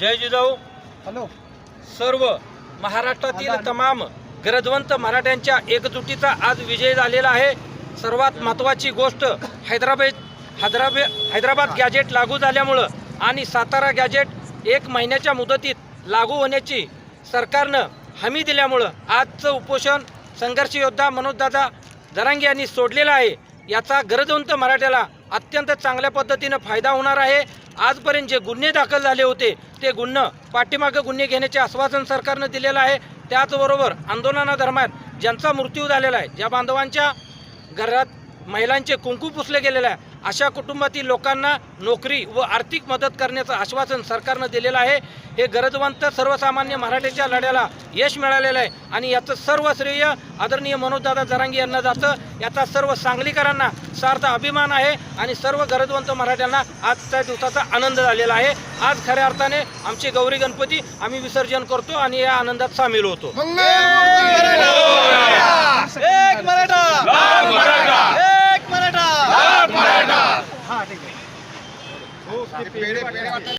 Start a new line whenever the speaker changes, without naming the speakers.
जय Jijau.
Hello.
सर्व महाराष्ट्रातील तमाम गरजवंत मराठ्यांच्या एकजुटीचा आज विजय झालेला आहे. सर्वात महत्त्वाची गोष्ट हैदराबाद हैदराबाद हैदराबाद गॅजेट लागू झाल्यामुळं आणि सातारा गॅजेट एक महिन्याच्या मुदतीत लागू होण्याची सरकारनं हमी दिल्यामुळं आजचं उपोषण संघर्ष योद्धा मनोजदादा जरांगे यांनी सोडलेलं आहे. याचा गरजवंत मराठ्याला अत्यंत चांगल्या पद्धतीनं फायदा होणार आहे. आजपर्यंत जे गुन्हे दाखल झाले होते ते गुन्हे पाठीमागं गुन्हे घेण्याचे आश्वासन सरकारनं दिलेलं आहे. त्याचबरोबर आंदोलनादरम्यान ज्यांचा मृत्यू झालेला आहे ज्या बांधवांच्या घरात महिलांचे कुंकू पुसले गेलेले आहे अशा कुटुंबातील लोकांना नोकरी व आर्थिक मदत करण्याचं आश्वासन सरकारनं दिलेलं आहे. हे गरजवंत सर्वसामान्य मराठीच्या लढ्याला यश मिळालेलं आहे. आणि याचं सर्व श्रेय आदरणीय मनोजदादा जरांगी यांना जातं. याचा सर्व सांगलीकरांना सार्थ अभिमान आहे आणि सर्व गरजवंत मराठ्यांना आजच्या दिवसाचा आनंद झालेला आहे आज खऱ्या अर्थाने आमचे गौरी गणपती आम्ही विसर्जन करतो आणि या आनंदात सामील होतो
एक मराठा